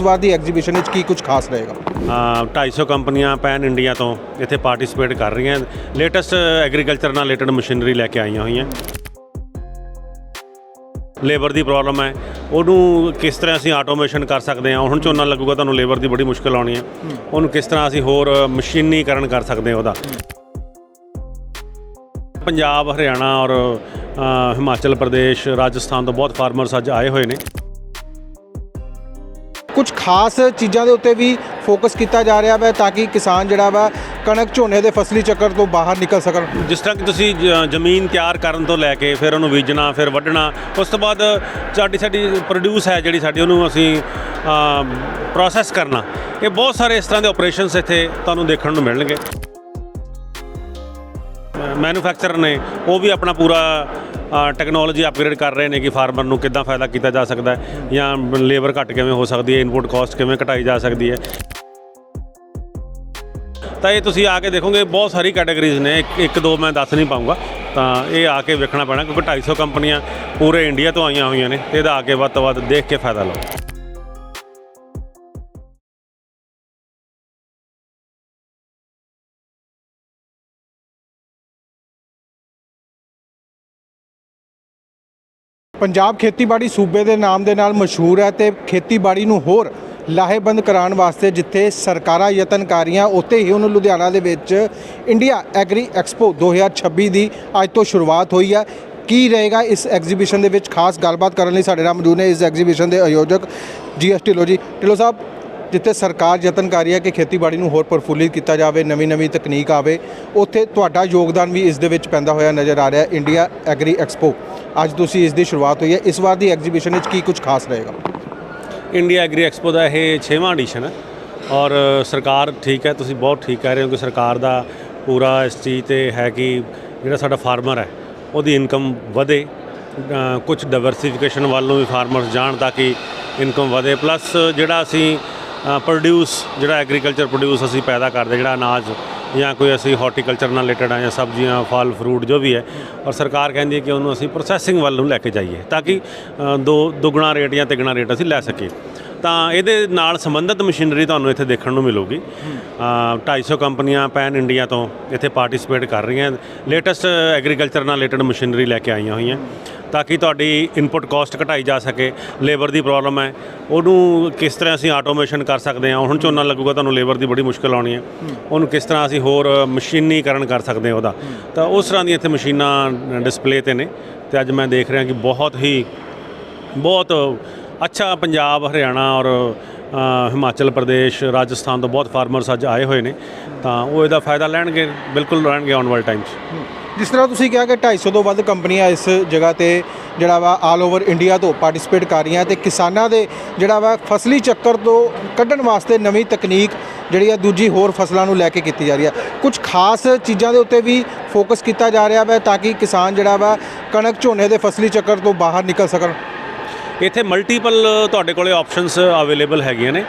ਵਾਰ ਦੀ exhibition ਵਿੱਚ ਕੀ ਕੁਝ ਖਾਸ ਰਹੇਗਾ? ਅ, 250 ਕੰਪਨੀਆਂ ਪੈਨ ਇੰਡੀਆ ਤੋਂ ਇੱਥੇ ਪਾਰਟਿਸਿਪੇਟ ਕਰ ਰਹੀਆਂ। ਲੇਟੈਸਟ ਐਗਰੀਕਲਚਰ ਨਾਲ ਰਿਲੇਟਡ ਮਸ਼ੀਨਰੀ ਲੈ ਕੇ ਆਈਆਂ ਹੋਈਆਂ। ਲੇਬਰ ਦੀ ਪ੍ਰੋਬਲਮ ਹੈ। ਉਹਨੂੰ ਕਿਸ ਤਰ੍ਹਾਂ ਅਸੀਂ ਆਟੋਮੇਸ਼ਨ ਕਰ ਸਕਦੇ ਹਾਂ? ਹੁਣ ਝੋਨਾ ਲੱਗੂਗਾ ਤੁਹਾਨੂੰ ਲੇਬਰ ਦੀ ਬੜੀ ਮੁਸ਼ਕਲ ਆਉਣੀ ਹੈ। ਉਹਨੂੰ ਕਿਸ ਤਰ੍ਹਾਂ ਅਸੀਂ ਹੋਰ ਮਸ਼ੀਨੀਕਰਨ ਕਰ ਸਕਦੇ ਹਾਂ ਉਹਦਾ? ਪੰਜਾਬ ਹਰਿਆਣਾ ਔਰ ਹਿਮਾਚਲ ਪ੍ਰਦੇਸ਼ ਰਾਜਸਥਾਨ ਤੋਂ ਬਹੁਤ ਫਾਰਮਰਸ ਅੱਜ ਆਏ ਹੋਏ ਨੇ। ਕੁਝ ਖਾਸ ਚੀਜ਼ਾਂ ਦੇ ਉੱਤੇ ਵੀ ਫੋਕਸ ਕੀਤਾ ਜਾ ਰਿਹਾ ਹੈ ਤਾਂ ਕਿ ਕਿਸਾਨ ਜਿਹੜਾ ਵਾ ਕਣਕ ਝੋਨੇ ਦੇ ਫਸਲੀ ਚੱਕਰ ਤੋਂ ਬਾਹਰ ਨਿਕਲ ਸਕਣ। ਜਿਸ ਤਰ੍ਹਾਂ ਕਿ ਤੁਸੀਂ ਜ- ਜ਼ਮੀਨ ਤਿਆਰ ਕਰਨ ਤੋਂ ਲੈ ਕੇ ਫਿਰ ਉਹਨੂੰ ਬੀਜਣਾ, ਫਿਰ ਵੱਢਣਾ, ਉਸ ਤੋਂ ਬਾਅਦ ਸਾਡੀ ਸਾਡੀ ਪ੍ਰੋਡਿਊਸ ਹੈ ਜਿਹੜੀ ਸਾਡੀ, ਉਹਨੂੰ ਅਸੀਂ ਪ੍ਰੋਸੈਸ ਕਰਨਾ। ਇਹ ਬਹੁਤ ਸਾਰੇ ਇਸ ਤਰ੍ਹਾਂ ਦੇ ਆਪਰੇਸ਼ਨਸ ਇੱਥੇ ਤੁਹਾਨੂੰ ਦੇਖਣ ਨੂੰ ਮਿਲਣਗੇ। ਮੈਨੂਫੈਕਚਰਰ ਨੇ ਉਹ ਵੀ ਆਪਣਾ ਪੂਰਾ ਟੈਕਨੋਲੋਜੀ ਅਪਗ੍ਰੇਡ ਕਰ ਰਹੇ ਨੇ ਕਿ ਫਾਰਮਰ ਨੂੰ ਕਿੱਦਾਂ ਫਾਇਦਾ ਕੀਤਾ ਜਾ ਸਕਦਾ ਹੈ ਜਾਂ ਲੇਬਰ ਘੱਟ ਕਿਵੇਂ ਹੋ ਸਕਦੀ ਹੈ ਇਨਪੁਟ ਕਾਸਟ ਕਿਵੇਂ ਘਟਾਈ ਜਾ ਸਕਦੀ ਹੈ। ਤਾਂ ਇਹ ਤੁਸੀਂ ਆ ਕੇ ਦੇਖੋਗੇ, ਬਹੁਤ ਸਾਰੀ ਕੈਟਾਗਰੀਜ਼ ਨੇ, ਇੱਕ- ਦੋ ਮੈਂ ਦੱਸ ਨਹੀਂ ਪਾਉਂਗਾ ਤਾਂ ਇਹ ਆ ਕੇ ਵੇਖਣਾ ਪੈਣਾ ਕਿਉਂਕਿ 250 ਕੰਪਨੀਆਂ ਪੂਰੇ ਇੰਡੀਆ ਤੋਂ ਆਈਆਂ ਹੋਈਆਂ ਨੇ, ਇਹਦਾ ਆ ਕੇ ਵੱਧ ਤੋਂ ਵੱਧ ਦੇਖ ਕੇ ਫਾਇਦਾ ਲਓ। ਪੰਜਾਬ ਖੇਤੀਬਾੜੀ ਸੂਬੇ ਦੇ ਨਾਮ ਦੇ ਨਾਲ ਮਸ਼ਹੂਰ ਹੈ ਤੇ ਖੇਤੀਬਾੜੀ ਨੂੰ ਹੋਰ ਲਾਹੇਬੰਦ ਕਰਾਉਣ ਵਾਸਤੇ ਜਿੱਥੇ ਸਰਕਾਰਾਂ ਯਤਨ ਕਰ ਰਹੀਆਂ ਉੱਥੇ ਹੀ ਉਹਨੂੰ ਲੁਧਿਆਣਾ ਦੇ ਵਿੱਚ ਇੰਡੀਆ ਐਗਰੀ ਐਕਸਪੋ 2026 ਦੀ ਅੱਜ ਤੋਂ ਸ਼ੁਰੂਆਤ ਹੋਈ ਹੈ। ਕੀ ਰਹੇਗਾ ਇਸ ਐਗਜ਼ੀਬਿਸ਼ਨ ਦੇ ਵਿੱਚ? ਖਾਸ ਗੱਲਬਾਤ ਕਰਨ ਲਈ ਸਾਡੇ ਨਾਲ ਮੌਜੂਦ ਨੇ ਇਸ ਐਗਜ਼ੀਬਿਸ਼ਨ ਦੇ ਆਯੋਜਕ ਜੀਐਸ ਢਿੱਲੋਂ ਜੀ। ਢਿੱਲੋਂ ਸਾਹਿਬ, ਜਿੱਥੇ ਸਰਕਾਰ ਯਤਨ ਕਰ ਰਹੀ ਹੈ ਕਿ ਖੇਤੀਬਾੜੀ ਨੂੰ ਹੋਰ ਪ੍ਰਫੁੱਲਿਤ ਕੀਤਾ ਜਾਵੇ, ਨਵੀਂ ਨਵੀਂ ਤਕਨੀਕ ਆਵੇ, ਉੱਥੇ ਤੁਹਾਡਾ ਯੋਗਦਾਨ ਵੀ ਇਸ ਦੇ ਵਿੱਚ ਪੈਂਦਾ ਹੋਇਆ ਨਜ਼ਰ ਆ ਰਿਹਾ ਇੰਡੀਆ ਐਗਰੀ ਐਕਸਪੋ ਅੱਜ ਤੁਸੀਂ ਇਸ ਦੀ ਸ਼ੁਰੂਆਤ ਹੋਈ ਹੈ। ਇਸ ਵਾਰ ਦੀ ਐਗਜ਼ੀਬਿਸ਼ਨ ਵਿੱਚ ਕੀ ਕੁਝ ਖਾਸ ਰਹੇਗਾ? ਇੰਡੀਆ ਐਗਰੀ ਐਕਸਪੋ ਦਾ ਇਹ 6ਵਾਂ ਐਡੀਸ਼ਨ ਹੈ ਔਰ ਸਰਕਾਰ ਠੀਕ ਹੈ ਤੁਸੀਂ ਬਹੁਤ ਠੀਕ ਕਹਿ ਰਹੇ ਹੋ ਕਿ ਸਰਕਾਰ ਦਾ ਪੂਰਾ ਇਸ ਚੀਜ਼ ਤੇ ਹੈ ਕਿ ਜਿਹੜਾ ਸਾਡਾ ਫਾਰਮਰ ਹੈ ਉਹਦੀ ਇਨਕਮ ਵਧੇ ਅ, ਕੁਝ ਡਾਈਵਰਸਿਫਿਕੇਸ਼ਨ ਵੱਲ ਨੂੰ ਵੀ ਫਾਰਮਰਸ ਜਾਣ ਤਾਂ ਕਿ ਇਨਕਮ ਵਧੇ ਪਲੱਸ ਜਿਹੜਾ ਅਸੀਂ ਪ੍ਰੋਡਿਊਸ ਜਿਹੜਾ ਐਗਰੀਕਲਚਰ ਪ੍ਰੋਡਿਊਸ ਅਸੀਂ ਪੈਦਾ ਕਰਦੇ ਜਿਹੜਾ ਅਨਾਜ ਜਾਂ ਕੋਈ ਅਸੀਂ ਹਾਰਟੀਕਲਚਰ ਨਾਲ ਰਿਲੇਟਡ ਆ ਜਾਂ ਸਬਜ਼ੀਆਂ, ਫਲ ਫਰੂਟ ਜੋ ਵੀ ਹੈ, ਔਰ ਸਰਕਾਰ ਕਹਿੰਦੀ ਹੈ ਕਿ ਉਹਨੂੰ ਅਸੀਂ ਪ੍ਰੋਸੈਸਿੰਗ ਵੱਲ ਨੂੰ ਲੈ ਕੇ ਜਾਈਏ ਤਾਂ ਕਿ ਦੋ, ਦੁੱਗਣਾ ਰੇਟ ਜਾਂ ਤਿੱਗਣਾ ਰੇਟ ਅਸੀਂ ਲੈ ਸਕੀਏ। ਤਾਂ ਇਹਦੇ ਨਾਲ ਸੰਬੰਧਿਤ ਮਸ਼ੀਨਰੀ ਤੁਹਾਨੂੰ ਇੱਥੇ ਦੇਖਣ ਨੂੰ ਮਿਲੂਗੀ। ਅ, 250 ਕੰਪਨੀਆਂ ਪੈਨ ਇੰਡੀਆ ਤੋਂ ਇੱਥੇ ਪਾਰਟਿਸਿਪੇਟ ਕਰ ਰਹੀਆਂ। ਲੇਟੈਸਟ ਐਗਰੀਕਲਚਰ ਨਾਲ ਰਿਲੇਟਡ ਮਸ਼ੀਨਰੀ ਲੈ ਕੇ ਆਈਆਂ ਹੋਈਆਂ। ਤਾਂ ਕਿ ਤੁਹਾਡੀ ਇਨਪੁਟ ਕਾਸਟ ਘਟਾਈ ਜਾ ਸਕੇ ਲੇਬਰ ਦੀ ਪ੍ਰੋਬਲਮ ਹੈ। ਉਹਨੂੰ ਕਿਸ ਤਰ੍ਹਾਂ ਅਸੀਂ ਆਟੋਮੇਸ਼ਨ ਕਰ ਸਕਦੇ ਹਾਂ? ਹੁਣ ਝੋਨਾ ਲੱਗੂਗਾ ਤੁਹਾਨੂੰ ਲੇਬਰ ਦੀ ਬੜੀ ਮੁਸ਼ਕਲ ਆਉਣੀ ਹੈ। ਉਹਨੂੰ ਕਿਸ ਤਰ੍ਹਾਂ ਅਸੀਂ ਹੋਰ ਮਸ਼ੀਨੀਕਰਨ ਕਰ ਸਕਦੇ ਹਾਂ ਉਹਦਾ? ਤਾਂ ਉਸ ਤਰ੍ਹਾਂ ਦੀਆਂ ਇੱਥੇ ਮਸ਼ੀਨਾਂ ਡਿਸਪਲੇ ਤੇ ਨੇ। ਤੇ ਅੱਜ ਮੈਂ ਦੇਖ ਰਿਹਾ ਕਿ ਬਹੁਤ ਹੀ ਬਹੁਤ ਅੱਛਾ, ਪੰਜਾਬ, ਹਰਿਆਣਾ ਔਰ ਹਿਮਾਚਲ ਪ੍ਰਦੇਸ਼, ਰਾਜਸਥਾਨ ਤੋਂ ਬਹੁਤ ਫਾਰਮਰਸ ਅੱਜ ਆਏ ਹੋਏ ਨੇ। ਤਾਂ ਉਹ ਇਹਦਾ ਫਾਇਦਾ ਲੈਣਗੇ, ਬਿਲਕੁਲ ਲੈਣਗੇ ਆਉਣ ਵਾਲੇ ਟਾਈਮ 'ਚ। ਜਿਸ ਤਰ੍ਹਾਂ ਤੁਸੀਂ ਕਿਹਾ ਕਿ 250 ਤੋਂ ਵੱਧ ਕੰਪਨੀਆਂ ਇਸ ਜਗ੍ਹਾ ਤੇ ਜਿਹੜਾ ਵਾ ਆਲ ਓਵਰ ਇੰਡੀਆ ਤੋਂ ਪਾਰਟਿਸਿਪੇਟ ਕਰ ਰਹੀਆਂ ਤੇ ਕਿਸਾਨਾਂ ਦੇ ਜਿਹੜਾ ਵਾ ਫਸਲੀ ਚੱਕਰ ਤੋਂ ਕੱਢਣ ਵਾਸਤੇ ਨਵੀਂ ਤਕਨੀਕ ਜਿਹੜੀ ਆ ਦੂਜੀ ਹੋਰ ਫਸਲਾਂ ਨੂੰ ਲੈ ਕੇ ਕੀਤੀ ਜਾ ਰਹੀ ਹੈ ਕੁਝ ਖਾਸ ਚੀਜ਼ਾਂ ਦੇ ਉੱਤੇ ਵੀ ਫੋਕਸ ਕੀਤਾ ਜਾ ਰਿਹਾ ਵਾ ਤਾਂ ਕਿ ਕਿਸਾਨ ਜਿਹੜਾ ਵਾ ਕਣਕ ਝੋਨੇ ਦੇ ਫਸਲੀ ਚੱਕਰ ਤੋਂ ਬਾਹਰ ਨਿਕਲ ਸਕਣ। ਇੱਥੇ ਮਲਟੀਪਲ ਤੁਹਾਡੇ ਕੋਲੇ ਆਪਸ਼ਨਸ ਅਵੇਲੇਬਲ ਹੈਗੀਆਂ ਨੇ।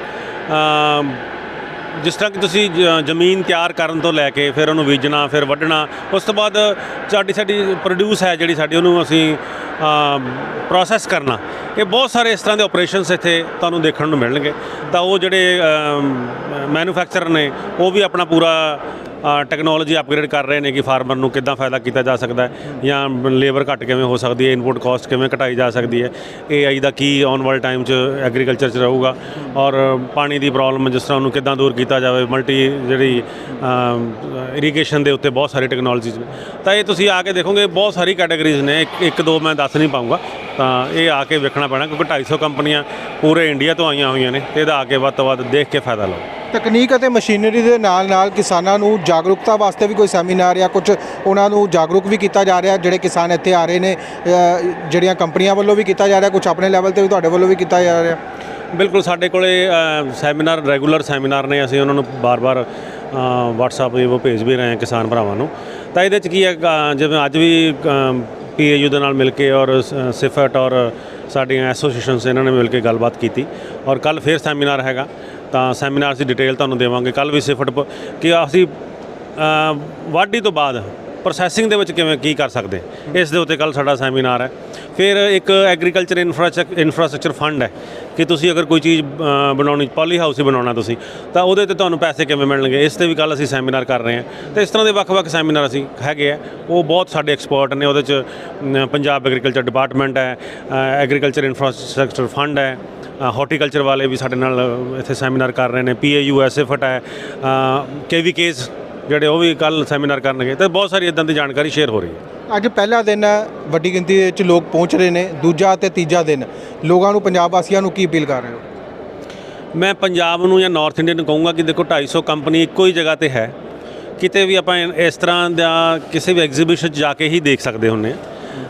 ਜਿਸ ਤਰ੍ਹਾਂ ਕਿ ਤੁਸੀਂ ਜ- ਜ਼ਮੀਨ ਤਿਆਰ ਕਰਨ ਤੋਂ ਲੈ ਕੇ ਫਿਰ ਉਹਨੂੰ ਬੀਜਣਾ, ਫਿਰ ਵੱਢਣਾ, ਉਸ ਤੋਂ ਬਾਅਦ ਸਾਡੀ ਸਾਡੀ ਪ੍ਰੋਡਿਊਸ ਹੈ ਜਿਹੜੀ ਸਾਡੀ, ਉਹਨੂੰ ਅਸੀਂ ਪ੍ਰੋਸੈਸ ਕਰਨਾ। ਇਹ ਬਹੁਤ ਸਾਰੇ ਇਸ ਤਰ੍ਹਾਂ ਦੇ ਆਪਰੇਸ਼ਨਸ ਇੱਥੇ ਤੁਹਾਨੂੰ ਦੇਖਣ ਨੂੰ ਮਿਲਣਗੇ। ਤਾਂ ਉਹ ਜਿਹੜੇ ਮੈਨੂਫੈਕਚਰਰ ਨੇ, ਉਹ ਵੀ ਆਪਣਾ ਪੂਰਾ ਟੈਕਨੋਲੋਜੀ ਅਪਗ੍ਰੇਡ ਕਰ ਰਹੇ ਨੇ ਕਿ ਫਾਰਮਰ ਨੂੰ ਕਿੱਦਾਂ ਫਾਇਦਾ ਕੀਤਾ ਜਾ ਸਕਦਾ ਹੈ ਜਾਂ ਲੇਬਰ ਘੱਟ ਕਿਵੇਂ ਹੋ ਸਕਦੀ ਹੈ ਇਨਪੁਟ ਕਾਸਟ ਕਿਵੇਂ ਘਟਾਈ ਜਾ ਸਕਦੀ ਹੈ AI ਦਾ ਕੀ ਆਉਣ ਵਾਲੇ ਟਾਈਮ 'ਚ ਐਗਰੀਕਲਚਰ 'ਚ ਰਹੂਗਾ ਔਰ ਪਾਣੀ ਦੀ ਪ੍ਰੋਬਲਮ ਜਿਸ ਤਰ੍ਹਾਂ ਉਹਨੂੰ ਕਿੱਦਾਂ ਦੂਰ ਕੀਤਾ ਜਾਵੇ ਮਲਟੀ ਜਿਹੜੀ ਇਰੀਗੇਸ਼ਨ ਦੇ ਉੱਤੇ ਬਹੁਤ ਸਾਰੀ ਟੈਕਨੋਲੋਜੀਜ਼ ਨੇ। ਤਾਂ ਇਹ ਤੁਸੀਂ ਆ ਕੇ ਦੇਖੋਗੇ, ਬਹੁਤ ਸਾਰੀ ਕੈਟਾਗਰੀਜ਼ ਨੇ, ਇੱਕ ਇੱਕ, ਦੋ ਮੈਂ ਦੱਸ ਨਹੀਂ ਪਾਉਂਗਾ ਤਾਂ ਇਹ ਆ ਕੇ ਵੇਖਣਾ ਪੈਣਾ ਕਿਉਂਕਿ 250 ਕੰਪਨੀਆਂ ਪੂਰੇ ਇੰਡੀਆ ਤੋਂ ਆਈਆਂ ਹੋਈਆਂ ਨੇ, ਤੇ ਇਹਦਾ ਆ ਕੇ ਵੱਧ ਤੋਂ ਵੱਧ ਦੇਖ ਕੇ ਫਾਇਦਾ ਲਓ। ਤਕਨੀਕ ਅਤੇ ਮਸ਼ੀਨਰੀ ਦੇ ਨਾਲ ਨਾਲ ਕਿਸਾਨਾਂ ਨੂੰ ਜਾਗਰੂਕਤਾ ਵਾਸਤੇ ਵੀ ਕੋਈ ਸੈਮੀਨਾਰ ਜਾਂ ਕੁਝ ਉਹਨਾਂ ਨੂੰ ਜਾਗਰੂਕ ਵੀ ਕੀਤਾ ਜਾ ਰਿਹਾ, ਜਿਹੜੇ ਕਿਸਾਨ ਇੱਥੇ ਆ ਰਹੇ ਨੇ ਜਿਹੜੀਆਂ ਕੰਪਨੀਆਂ ਵੱਲੋਂ ਵੀ ਕੀਤਾ ਜਾ ਰਿਹਾ ਕੁਝ ਆਪਣੇ ਲੈਵਲ ਤੇ ਵੀ ਤੁਹਾਡੇ ਵੱਲੋਂ ਵੀ ਕੀਤਾ ਜਾ ਰਿਹਾ? ਬਿਲਕੁਲ, ਸਾਡੇ ਕੋਲੇ ਸੈਮੀਨਾਰ ਰੈਗੂਲਰ ਸੈਮੀਨਾਰ ਨੇ, ਅਸੀਂ ਉਹਨਾਂ ਨੂੰ ਬਾਰ-ਬਾਰ WhatsApp ਇਹ ਉਹ ਭੇਜ ਵੀ ਰਹੇ ਹਾਂ ਕਿਸਾਨ ਭਰਾਵਾਂ ਨੂੰ। ਤਾਂ ਇਹਦੇ ਚ ਕੀ ਹੈ ਜਿਵੇਂ ਅੱਜ ਵੀ ਪੀਏਯੂ ਦੇ ਨਾਲ ਮਿਲ ਕੇ ਔਰ ਸ- ਸਿਫਟ ਔਰ ਸਾਡੀਆਂ ਐਸੋਸੀਏਸ਼ਨਸ ਇਹਨਾਂ ਨੇ ਮਿਲ ਕੇ ਗੱਲਬਾਤ ਕੀਤੀ ਔਰ ਕੱਲ ਫੇਰ ਸੈਮੀਨਾਰ ਹੈਗਾ। ਤਾਂ ਸੈਮੀਨਾਰ ਦੀ ਡਿਟੇਲ ਤੁਹਾਨੂੰ ਦੇਵਾਂਗੇ। ਕੱਲ ਵੀ ਸਿਫਟ ਕਿ ਅਸੀਂ ਵਾਢੀ ਤੋਂ ਬਾਅਦ ਪ੍ਰੋਸੈਸਿੰਗ ਦੇ ਵਿੱਚ ਕਿਵੇਂ, ਕੀ ਕਰ ਸਕਦੇ? ਇਸ ਦੇ ਉੱਤੇ ਕੱਲ ਸਾਡਾ ਸੈਮੀਨਾਰ ਹੈ। ਫਿਰ ਇੱਕ ਐਗਰੀਕਲਚਰ ਇਨਫਰਾਸਟ੍ਰਕਚਰ ਇਨਫਰਾਸਟ੍ਰਕਚਰ ਫੰਡ ਹੈ ਕਿ ਤੁਸੀਂ ਅਗਰ ਕੋਈ ਚੀਜ਼ ਬਣਾਉਣੀ ਪੋਲੀ ਹਾਊਸ ਹੀ ਬਣਾਉਣਾ ਤੁਸੀਂ, ਤਾਂ ਉਹਦੇ ਤੇ ਤੁਹਾਨੂੰ ਪੈਸੇ ਕਿਵੇਂ ਮਿਲਣਗੇ? ਇਸ ਤੇ ਵੀ ਕੱਲ ਅਸੀਂ ਸੈਮੀਨਾਰ ਕਰ ਰਹੇ ਹਾਂ। ਤੇ ਇਸ ਤਰ੍ਹਾਂ ਦੇ ਵੱਖ-ਵੱਖ ਸੈਮੀਨਾਰ ਅਸੀਂ ਹੈਗੇ ਆ। ਉਹ ਬਹੁਤ ਸਾਡੇ ਐਕਸਪਰਟ ਨੇ, ਉਹਦੇ ਚ ਪੰਜਾਬ ਐਗਰੀਕਲਚਰ ਡਿਪਾਰਟਮੈਂਟ ਹੈ ਐਗਰੀਕਲਚਰ ਇਨਫਰਾਸਟ੍ਰਕਚਰ ਫੰਡ ਹੈ ਹਾਰਟੀਕਲਚਰ ਵਾਲੇ ਵੀ ਸਾਡੇ ਨਾਲ ਇੱਥੇ ਸੈਮੀਨਾਰ ਕਰ ਰਹੇ ਨੇ। ਪੀਏਯੂ ਐਸਐਫਟ ਹੈ ਕੇਵੀਕੇਸ ਜਿਹੜੇ ਉਹ ਵੀ ਕੱਲ ਸੈਮੀਨਾਰ ਕਰਨਗੇ ਤੇ ਬਹੁਤ ਸਾਰੀ ਇਦਾਂ ਦੀ ਜਾਣਕਾਰੀ ਸ਼ੇਅਰ ਹੋ ਰਹੀ ਹੈ। ਅੱਜ ਪਹਿਲਾ ਦਿਨ ਵੱਡੀ ਗਿਣਤੀ ਦੇ ਵਿੱਚ ਲੋਕ ਪਹੁੰਚ ਰਹੇ ਨੇ ਦੂਜਾ ਤੇ ਤੀਜਾ ਦਿਨ। ਲੋਕਾਂ ਨੂੰ ਪੰਜਾਬ ਵਾਸੀਆਂ ਨੂੰ ਕੀ ਅਪੀਲ ਕਰ ਰਹੇ ਹੋ? ਮੈਂ ਪੰਜਾਬ ਨੂੰ ਜਾਂ ਨਾਰਥ ਇੰਡੀਆ ਨੂੰ ਕਹੂੰਗਾ ਕਿ ਦੇਖੋ 250 ਕੰਪਨੀ ਇੱਕੋ ਹੀ ਜਗ੍ਹਾ ਤੇ ਹੈ। ਕਿਤੇ ਵੀ ਆਪਾਂ ਇਸ ਤਰ੍ਹਾਂ ਦਾ ਕਿਸੇ ਵੀ ਐਗਜ਼ੀਬਿਸ਼ਨ 'ਚ ਜਾ ਕੇ ਹੀ ਦੇਖ ਸਕਦੇ ਹੁੰਨੇ ਆ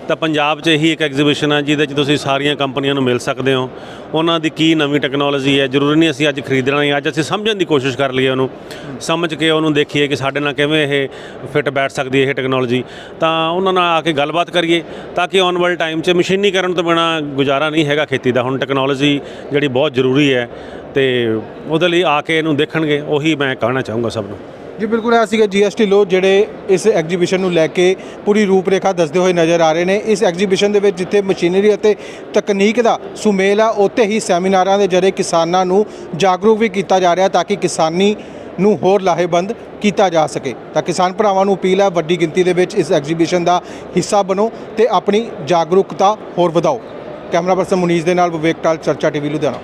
ਤਾਂ ਪੰਜਾਬ 'ਚ ਇਹੀ ਇੱਕ ਐਗਜ਼ੀਬਿਸ਼ਨ ਹੈ ਜਿਹਦੇ 'ਚ ਤੁਸੀਂ ਸਾਰੀਆਂ ਕੰਪਨੀਆਂ ਨੂੰ ਮਿਲ ਸਕਦੇ ਹੋ। ਉਹਨਾਂ ਦੀ ਕੀ ਨਵੀਂ ਟੈਕਨੋਲੋਜੀ ਹੈ, ਜ਼ਰੂਰੀ ਨਹੀਂ ਅਸੀਂ ਅੱਜ ਖਰੀਦਣਾ ਹੀ ਅੱਜ ਅਸੀਂ ਸਮਝਣ ਦੀ ਕੋਸ਼ਿਸ਼ ਕਰ ਲਈਏ ਉਹਨੂੰ। ਸਮਝ ਕੇ ਉਹਨੂੰ ਦੇਖੀਏ ਕਿ ਸਾਡੇ ਨਾਲ ਕਿਵੇਂ ਇਹ ਫਿੱਟ ਬੈਠ ਸਕਦੀ ਹੈ ਇਹ ਟੈਕਨੋਲੋਜੀ ਤਾਂ ਉਹਨਾਂ ਨਾਲ ਆ ਕੇ ਗੱਲਬਾਤ ਕਰੀਏ, ਤਾਂ ਕਿ ਆਉਣ ਵਾਲੇ ਟਾਈਮ 'ਚ ਮਸ਼ੀਨੀਕਰਨ ਤੋਂ ਬਿਨਾ ਗੁਜ਼ਾਰਾ ਨਹੀਂ ਹੈਗਾ ਖੇਤੀ ਦਾ। ਹੁਣ ਟੈਕਨੋਲੋਜੀ ਜਿਹੜੀ ਬਹੁਤ ਜ਼ਰੂਰੀ ਹੈ ਤੇ ਉਹਦੇ ਲਈ ਆ ਕੇ ਇਹਨੂੰ ਦੇਖਣਗੇ, ਉਹੀ ਮੈਂ ਕਹਿਣਾ ਚਾਹੂੰਗਾ ਸਭ ਨੂੰ। ਜੀ, ਬਿਲਕੁਲ, ਇਹ ਸੀਗੇ ਜੀਐਸਟੀ ਲੋ ਜਿਹੜੇ ਇਸ ਐਗਜ਼ੀਬਿਸ਼ਨ ਨੂੰ ਲੈ ਕੇ ਪੂਰੀ ਰੂਪਰੇਖਾ ਦੱਸਦੇ ਹੋਏ ਨਜ਼ਰ ਆ ਰਹੇ ਨੇ। ਇਸ ਐਗਜ਼ੀਬਿਸ਼ਨ ਦੇ ਵਿੱਚ ਜਿੱਥੇ ਮਸ਼ੀਨਰੀ ਅਤੇ ਤਕਨੀਕ ਦਾ ਸੁਮੇਲ ਆ, ਉੱਥੇ ਹੀ ਸੈਮੀਨਾਰਾਂ ਦੇ ਜ਼ਰੀਏ ਕਿਸਾਨਾਂ ਨੂੰ ਜਾਗਰੂਕ ਵੀ ਕੀਤਾ ਜਾ ਰਿਹਾ ਤਾਂ ਕਿ ਕਿਸਾਨੀ ਨੂੰ ਹੋਰ ਲਾਹੇਬੰਦ ਕੀਤਾ ਜਾ ਸਕੇ। ਤਾਂ ਕਿਸਾਨ ਭਰਾਵਾਂ ਨੂੰ ਅਪੀਲ ਹੈ ਵੱਡੀ ਗਿਣਤੀ ਦੇ ਵਿੱਚ ਇਸ ਐਗਜ਼ੀਬਿਸ਼ਨ ਦਾ ਹਿੱਸਾ ਬਣੋ ਤੇ ਆਪਣੀ ਜਾਗਰੂਕਤਾ ਹੋਰ ਵਧਾਓ। ਕੈਮਰਾ ਪਰਸਨ ਮੁਨੀਸ਼ ਦੇ ਨਾਲ ਵਿਵੇਕ ਟਾਲ, ਚਰਚਾ ਟੀਵੀ ਲੁਧਿਆਣਾ।